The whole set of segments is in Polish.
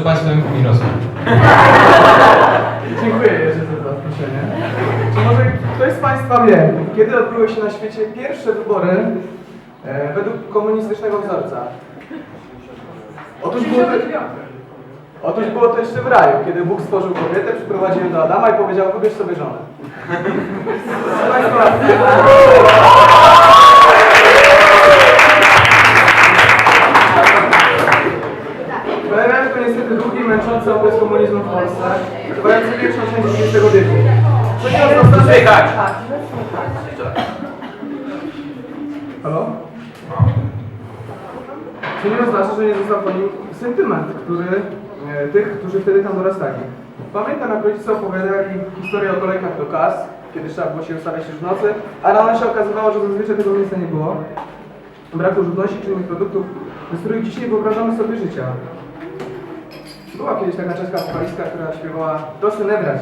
Przed Państwem Mirosław. Dziękuję jeszcze za zaproszenie. Czy może ktoś z Państwa wie, kiedy odbyły się na świecie pierwsze wybory e, według komunistycznego wzorca? Otóż było, to, otóż było to jeszcze w raju, kiedy Bóg stworzył kobietę, przyprowadził ją do Adama i powiedział, wybierz sobie żonę. Proszę Państwa, męczący okres komunizmu w Polsce, trwający większą część XX wieku. Co nie oznacza, że... Halo? Co nie oznacza, że nie został po nim sentyment, który e, tych, którzy wtedy tam dorastali. Pamiętam, jak rodzice opowiadali historię o kolejkach do kas, kiedy trzeba było się ustawiać już w nocy, a rano się okazywało, że zazwyczaj tego miejsca nie było. Braku żywności czy innych produktów, bez których dzisiaj nie wyobrażamy sobie życia. Była kiedyś taka czeska wokalistka, która śpiewała nie brać.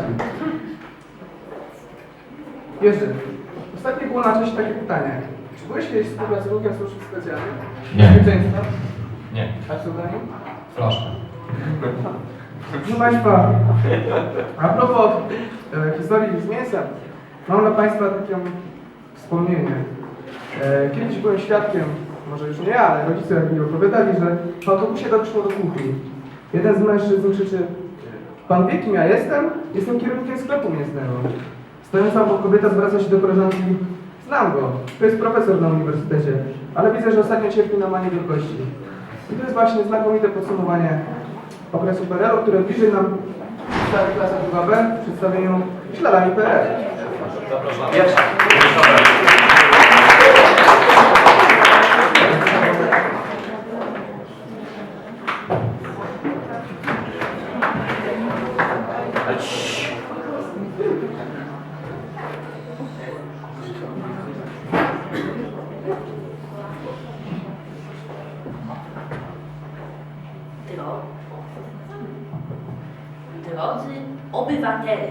Jerzy, ostatnio było na czasie takie pytanie. Czy byłeś kiedyś współpracownikiem służb specjalnych? Nie. Bezpieczeństwa? Nie, A pseudonim? flaszka. Proszę Państwa, a propos e, historii z mięsem, mam dla Państwa takie wspomnienie. E, kiedyś byłem świadkiem, może już nie ja, ale rodzice mi opowiadali, że w autobusie doszło do kuchni. Jeden z mężczyzn krzyczy, Pan wie kim ja jestem? Jestem kierownikiem sklepu mięsnego. Stojąca obok kobieta zwraca się do koleżanki, znam go, to jest profesor na uniwersytecie, ale widzę, że ostatnio cierpi na manię wielkości. I to jest właśnie znakomite podsumowanie okresu PRL-u, które bliżej nam przedstawi klasa 2B w przedstawieniu śladami PRL. Dro... Drodzy obywatele,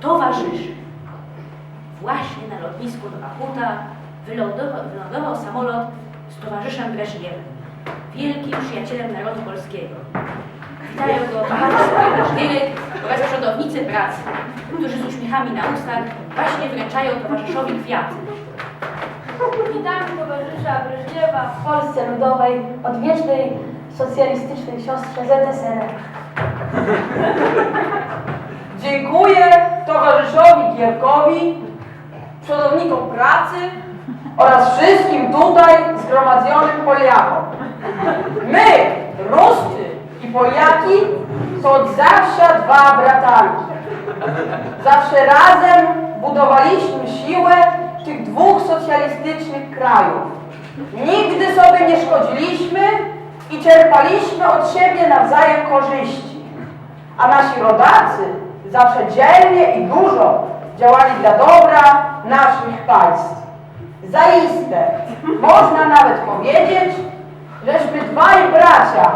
towarzysze, właśnie na lotnisku Nowa Huta wylądował, wylądował samolot z towarzyszem Breżniewem, wielkim przyjacielem narodu polskiego. Witają go towarzysz Breżniewek oraz przodownicy pracy, którzy z uśmiechami na ustach właśnie wręczają towarzyszowi kwiaty. Witamy towarzysza Breżniewa w Polsce Ludowej, odwiecznej socjalistycznej siostrze ZSRR. Dziękuję towarzyszowi Gierkowi, przodownikom pracy oraz wszystkim tutaj zgromadzonym Polakom. My, Ruscy i Poliaki, są od zawsze dwa bratanki. Zawsze razem budowaliśmy siłę tych dwóch socjalistycznych krajów. Nigdy sobie nie szkodziliśmy i czerpaliśmy od siebie nawzajem korzyści. A nasi rodacy zawsze dzielnie i dużo działali dla dobra naszych państw. Zaiste, można nawet powiedzieć, żeśmy dwaj bracia,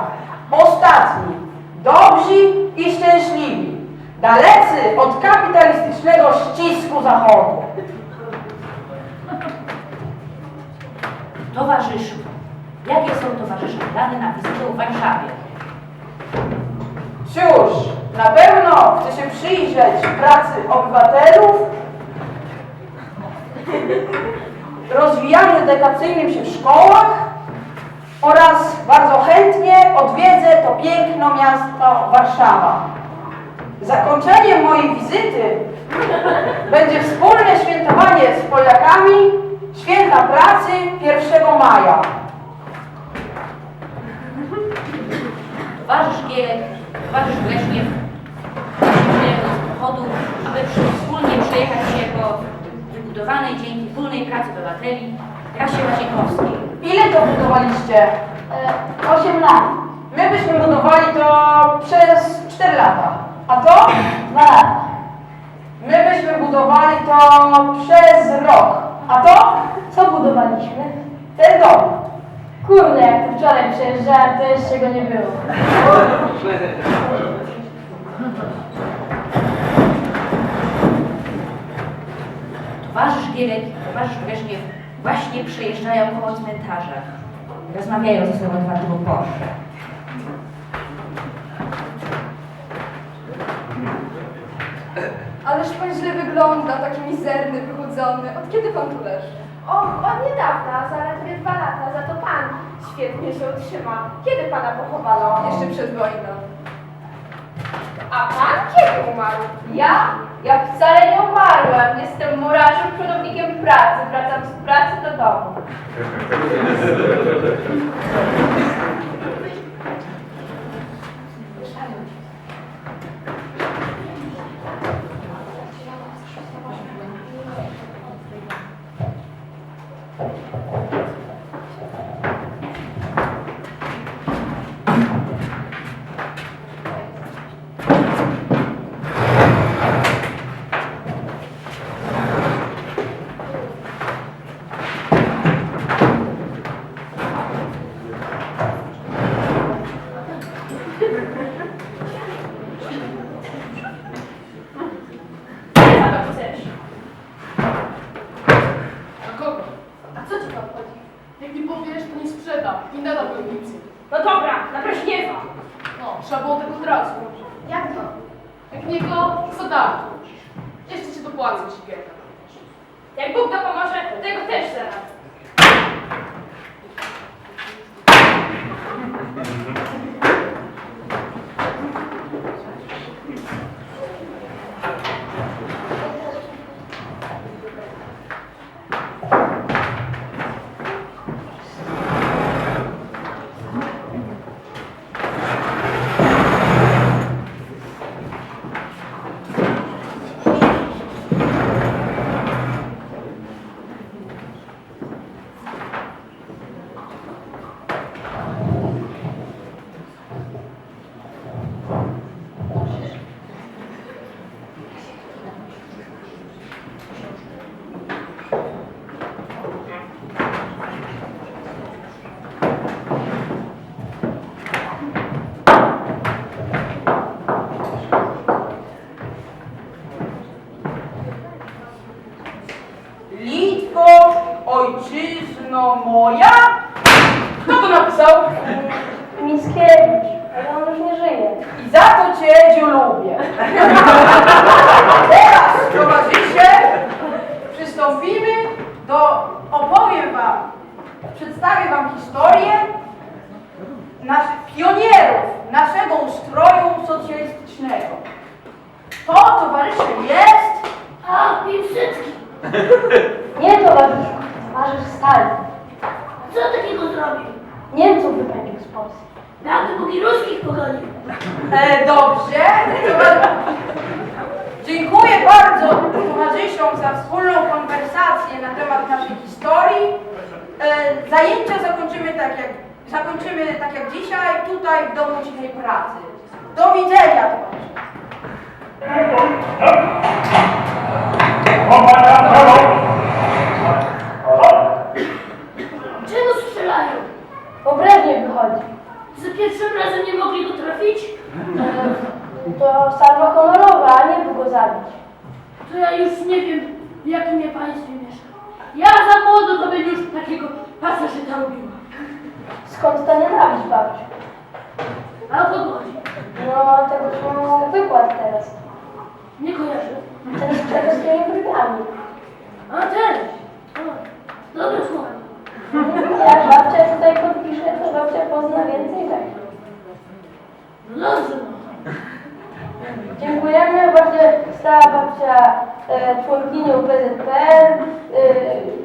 ostatni, dobrzy i szczęśliwi, dalecy od kapitalistycznego ścisku Zachodu. Towarzyszu, jakie są towarzysze plany na wizytę w Warszawie? Cóż, na pewno chce się przyjrzeć pracy obywatelów, rozwijaniu edukacyjnym się w szkołach oraz bardzo chętnie odwiedzę to piękne miasto Warszawa. Zakończeniem mojej wizyty będzie wspólne świętowanie z Polakami Święta Pracy 1 maja. Towarzysz Gierek, towarzysz przyjechał z pochodu, aby wspólnie przejechać się po wybudowanej dzięki wspólnej pracy obywateli trasie Raciekowskiej. Ile to budowaliście? E, 8 lat, My byśmy budowali to przez 4 lata. A to? 2 lata. My byśmy budowali to przez rok. A to? Co budowaliśmy? Ten dom. Kurde, jak tu wczoraj przejeżdżałem, to jeszcze go nie było. Gierek i towarzysz Breżniew właśnie przejeżdżają koło cmentarza. Rozmawiają ze sobą dwa typu Porsche. Ależ pan źle wygląda, taki mizerny, wychudzony. Od kiedy pan tu leży? Och, od niedawna, zaledwie dwa lata, za to pan świetnie się utrzyma. Kiedy pana pochowano? Jeszcze przed wojną. A pan kiedy umarł? Ja? Ja wcale nie umarłem. Jestem murarzem, przodownikiem pracy. Wracam z pracy do domu. trzeba było tego od razu. Jak to? Jak nie to za darmo. Jeszcze ci dopłacę, Sigielka. Jak Bóg dopomoże, to tego też zaraz. Litwo, ojczyzno moja? Kto to napisał? Mickiewicz, ale on już nie żyje. I za to cię Dziu lubię. Teraz, towarzysze, przystąpimy do, opowiem wam, przedstawię wam historię naszych pionierów naszego ustroju socjalistycznego. To, towarzysze, jest A, Piłsudski, Nie towarzyszu, towarzysz Stalin. co takiego zrobił? Niemców wypędził z Polski. Nawet Bogi ruskich pogonił. E, dobrze. Towa- Dziękuję bardzo towarzyszom za wspólną konwersację na temat naszej historii. E, zajęcia zakończymy tak jak tak jak dzisiaj, tutaj w Domu Cichej Pracy. Do widzenia. Czego strzelają? Pobreżnie wychodzi. Za pierwszym razem nie mogli go trafić? To salwa honorowa, a nie by go zabić. To ja już nie wiem, w jakim ja państwie mieszkam. Ja za młodo to bym już takiego pasożyta robiła. Skąd ta nienawiść, babciu? A chodzi? No, tego co wykład teraz. Nie kojarzę. Ten z czerwonymi brwiami. A ten? O, dobre słowo. Jak babcia tutaj podpisze, to babcia pozna więcej tak. No dobrze, no. Dziękujemy. Właśnie stała babcia e, członkinią PZPR. E,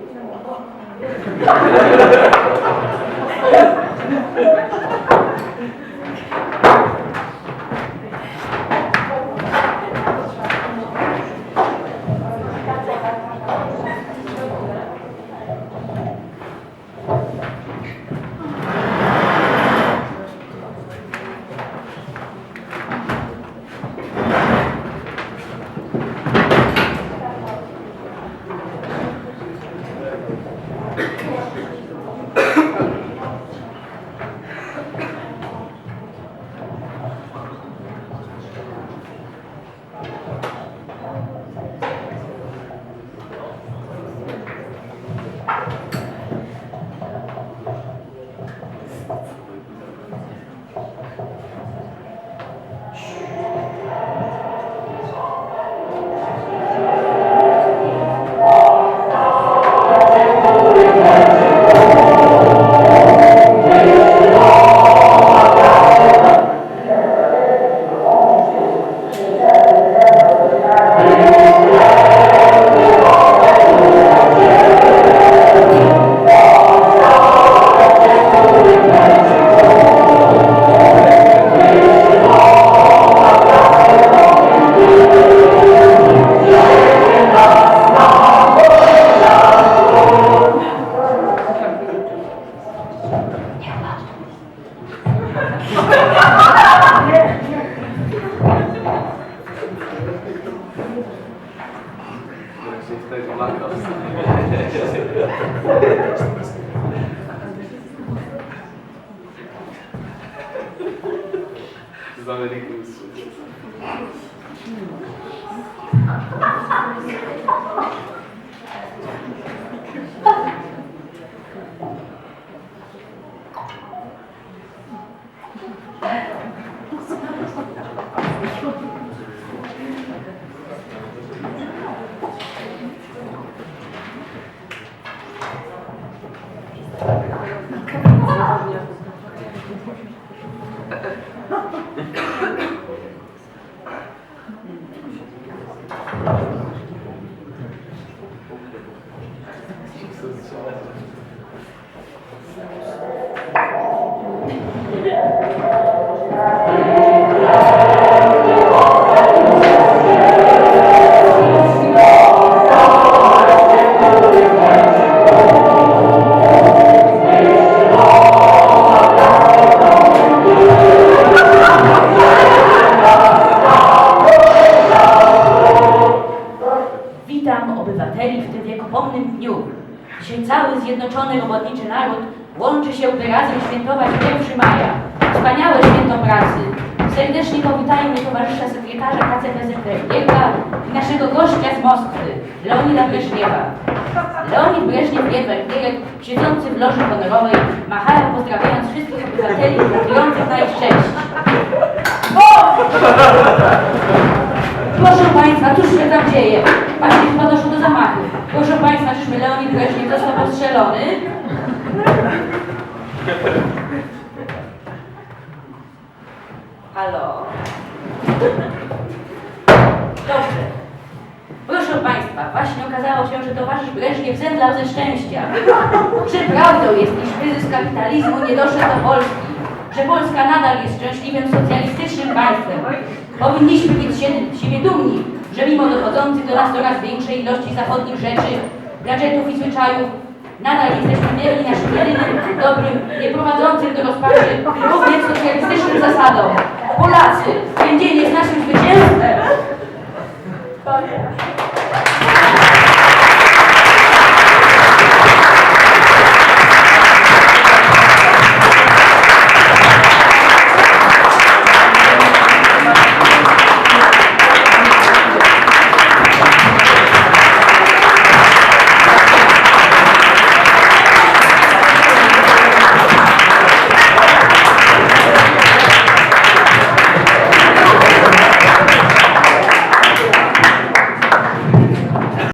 Thank you. Witam obywateli w tym wiekopomnym dniu. Dzisiaj cały zjednoczony robotniczy naród łączy się, by razem świętować 1 maja. Wspaniałe święto pracy. Serdecznie powitajmy towarzysza sekretarza KCPZP Wielka i naszego gościa z Moskwy, Leonida Breżniewa. Leonid Breżniew Jedward Gierek, siedzący w loży honorowej, machają pozdrawiając wszystkich obywateli gratujących na ich cześć. Proszę Państwa, cóż się tam dzieje? Właśnie chyba doszło do zamachu. Proszę Czyżby Leonid Breżniew został postrzelony? Halo? Dobrze. Proszę Państwa, właśnie okazało się, że towarzysz Breżniew zemdlał ze szczęścia. Czy prawdą jest, iż kryzys kapitalizmu nie doszedł do Polski? Że Polska nadal jest szczęśliwym socjalistycznym państwem? Powinniśmy być siebie dumni, że mimo dochodzących do nas coraz większej ilości zachodnich rzeczy, gadżetów i zwyczajów, nadal jesteśmy wierni naszym jedynym, dobrym, nie prowadzącym do rozpaczy, również socjalistycznym zasadom. Polacy, ten dzień jest naszym zwycięstwem.